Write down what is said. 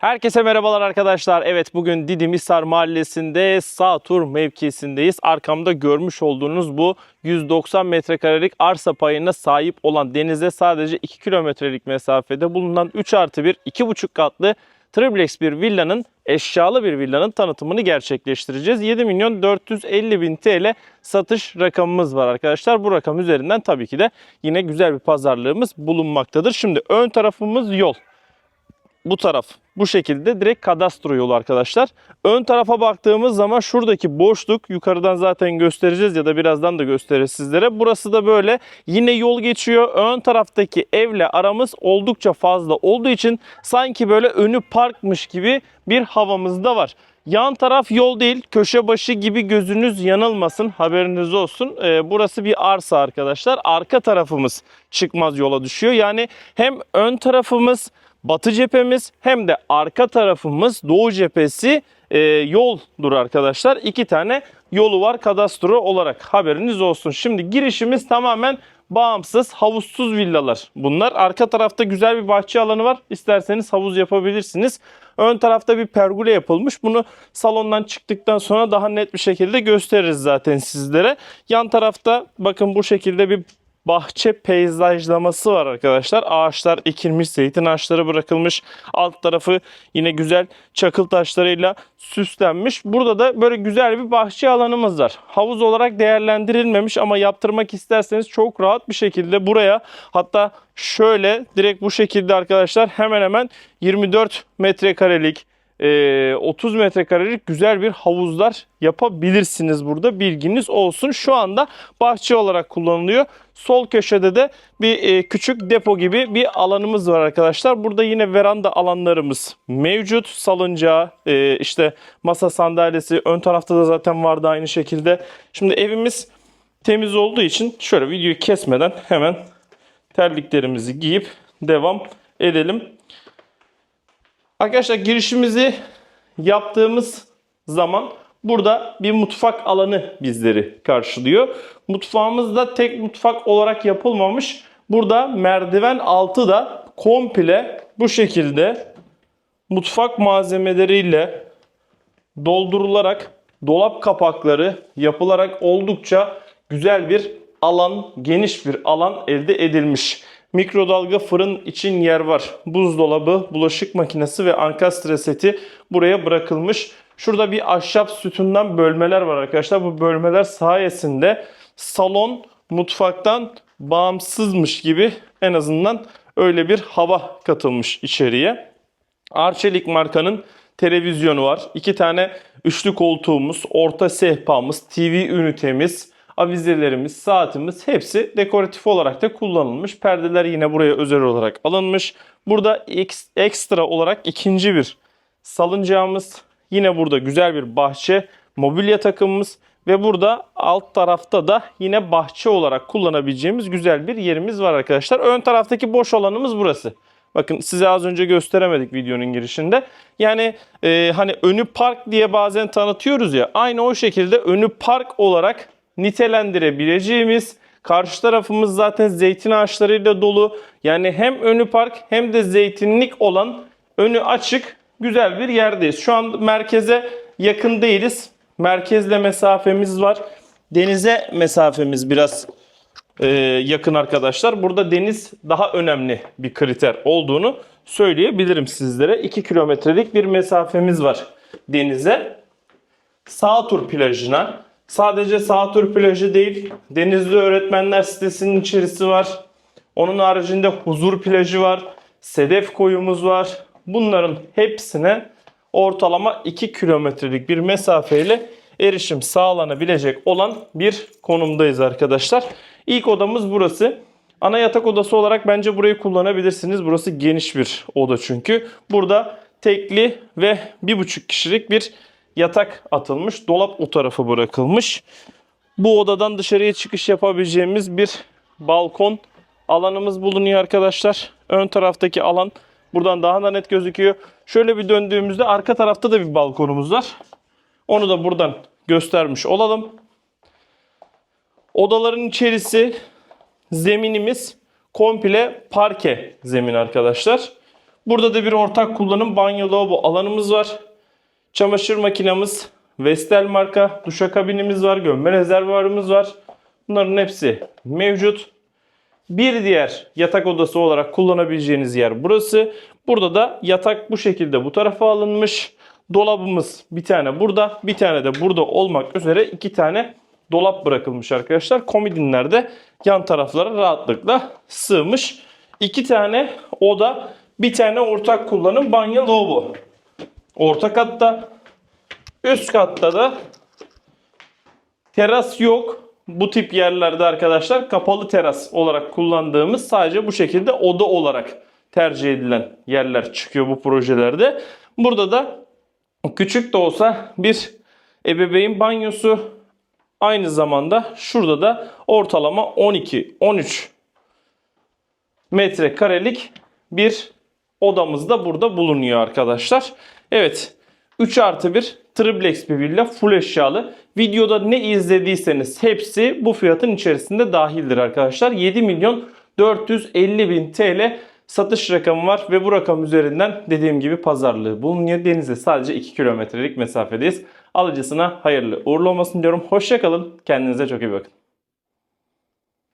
Herkese merhabalar arkadaşlar. Evet bugün Didim Hisar Mahallesi'nde sağ tur mevkisindeyiz. Arkamda görmüş olduğunuz bu 190 metrekarelik arsa payına sahip olan denize sadece 2 kilometrelik mesafede bulunan 3 artı 1 2,5 katlı triplex bir villanın eşyalı bir villanın tanıtımını gerçekleştireceğiz. 7 milyon 450 bin TL satış rakamımız var arkadaşlar. Bu rakam üzerinden tabii ki de yine güzel bir pazarlığımız bulunmaktadır. Şimdi ön tarafımız yol bu taraf bu şekilde direkt kadastro yolu arkadaşlar. Ön tarafa baktığımız zaman şuradaki boşluk yukarıdan zaten göstereceğiz ya da birazdan da gösteririz sizlere. Burası da böyle yine yol geçiyor. Ön taraftaki evle aramız oldukça fazla olduğu için sanki böyle önü parkmış gibi bir havamız da var. Yan taraf yol değil, köşe başı gibi gözünüz yanılmasın, haberiniz olsun. Ee, burası bir arsa arkadaşlar. Arka tarafımız çıkmaz yola düşüyor. Yani hem ön tarafımız batı cephemiz hem de arka tarafımız doğu cephesi e, yoldur arkadaşlar. İki tane yolu var kadastro olarak haberiniz olsun. Şimdi girişimiz tamamen bağımsız havuzsuz villalar. Bunlar arka tarafta güzel bir bahçe alanı var. İsterseniz havuz yapabilirsiniz. Ön tarafta bir pergole yapılmış. Bunu salondan çıktıktan sonra daha net bir şekilde gösteririz zaten sizlere. Yan tarafta bakın bu şekilde bir bahçe peyzajlaması var arkadaşlar. Ağaçlar ekilmiş, zeytin ağaçları bırakılmış. Alt tarafı yine güzel çakıl taşlarıyla süslenmiş. Burada da böyle güzel bir bahçe alanımız var. Havuz olarak değerlendirilmemiş ama yaptırmak isterseniz çok rahat bir şekilde buraya hatta şöyle direkt bu şekilde arkadaşlar hemen hemen 24 metrekarelik e, 30 metrekarelik güzel bir havuzlar yapabilirsiniz burada bilginiz olsun. Şu anda bahçe olarak kullanılıyor. Sol köşede de bir e, küçük depo gibi bir alanımız var arkadaşlar. Burada yine veranda alanlarımız mevcut. Salıncağı, e, işte masa sandalyesi ön tarafta da zaten vardı aynı şekilde. Şimdi evimiz temiz olduğu için şöyle videoyu kesmeden hemen terliklerimizi giyip devam edelim. Arkadaşlar girişimizi yaptığımız zaman burada bir mutfak alanı bizleri karşılıyor. Mutfağımız da tek mutfak olarak yapılmamış. Burada merdiven altı da komple bu şekilde mutfak malzemeleriyle doldurularak dolap kapakları yapılarak oldukça güzel bir alan, geniş bir alan elde edilmiş. Mikrodalga fırın için yer var. Buzdolabı, bulaşık makinesi ve ankastre seti buraya bırakılmış. Şurada bir ahşap sütundan bölmeler var arkadaşlar. Bu bölmeler sayesinde salon mutfaktan bağımsızmış gibi en azından öyle bir hava katılmış içeriye. Arçelik markanın televizyonu var. İki tane üçlü koltuğumuz, orta sehpamız, TV ünitemiz, avizelerimiz, saatimiz hepsi dekoratif olarak da kullanılmış. Perdeler yine buraya özel olarak alınmış. Burada eks- ekstra olarak ikinci bir salıncağımız. Yine burada güzel bir bahçe, mobilya takımımız ve burada alt tarafta da yine bahçe olarak kullanabileceğimiz güzel bir yerimiz var arkadaşlar. Ön taraftaki boş alanımız burası. Bakın size az önce gösteremedik videonun girişinde. Yani e, hani önü park diye bazen tanıtıyoruz ya. Aynı o şekilde önü park olarak nitelendirebileceğimiz karşı tarafımız zaten zeytin ağaçlarıyla dolu. Yani hem önü park hem de zeytinlik olan önü açık güzel bir yerdeyiz. Şu an merkeze yakın değiliz. Merkezle mesafemiz var. Denize mesafemiz biraz e, yakın arkadaşlar. Burada deniz daha önemli bir kriter olduğunu söyleyebilirim sizlere. 2 kilometrelik bir mesafemiz var denize. Sağtur plajına sadece Sağtur plajı değil Denizli Öğretmenler sitesinin içerisi var. Onun haricinde Huzur plajı var. Sedef koyumuz var. Bunların hepsine ortalama 2 kilometrelik bir mesafeyle erişim sağlanabilecek olan bir konumdayız arkadaşlar. İlk odamız burası. Ana yatak odası olarak bence burayı kullanabilirsiniz. Burası geniş bir oda çünkü. Burada tekli ve bir buçuk kişilik bir yatak atılmış. Dolap o tarafı bırakılmış. Bu odadan dışarıya çıkış yapabileceğimiz bir balkon alanımız bulunuyor arkadaşlar. Ön taraftaki alan buradan daha da net gözüküyor. Şöyle bir döndüğümüzde arka tarafta da bir balkonumuz var. Onu da buradan göstermiş olalım. Odaların içerisi zeminimiz komple parke zemin arkadaşlar. Burada da bir ortak kullanım banyo lavabo alanımız var. Çamaşır makinamız, Vestel marka duşakabinimiz var, gömme rezervuarımız var. Bunların hepsi mevcut. Bir diğer yatak odası olarak kullanabileceğiniz yer burası. Burada da yatak bu şekilde bu tarafa alınmış. Dolabımız bir tane burada, bir tane de burada olmak üzere iki tane dolap bırakılmış arkadaşlar. Komodinler de yan taraflara rahatlıkla sığmış. İki tane oda, bir tane ortak kullanım banyo lavabo. Orta katta, üst katta da teras yok. Bu tip yerlerde arkadaşlar kapalı teras olarak kullandığımız sadece bu şekilde oda olarak tercih edilen yerler çıkıyor bu projelerde. Burada da küçük de olsa bir ebeveyn banyosu aynı zamanda şurada da ortalama 12-13 metrekarelik bir odamız da burada bulunuyor arkadaşlar. Evet 3 artı 1 triplex bir villa full eşyalı. Videoda ne izlediyseniz hepsi bu fiyatın içerisinde dahildir arkadaşlar. 7 milyon 450 bin TL satış rakamı var ve bu rakam üzerinden dediğim gibi pazarlığı bulunuyor. Denize sadece 2 kilometrelik mesafedeyiz. Alıcısına hayırlı uğurlu olmasın diyorum. Hoşçakalın. Kendinize çok iyi bakın.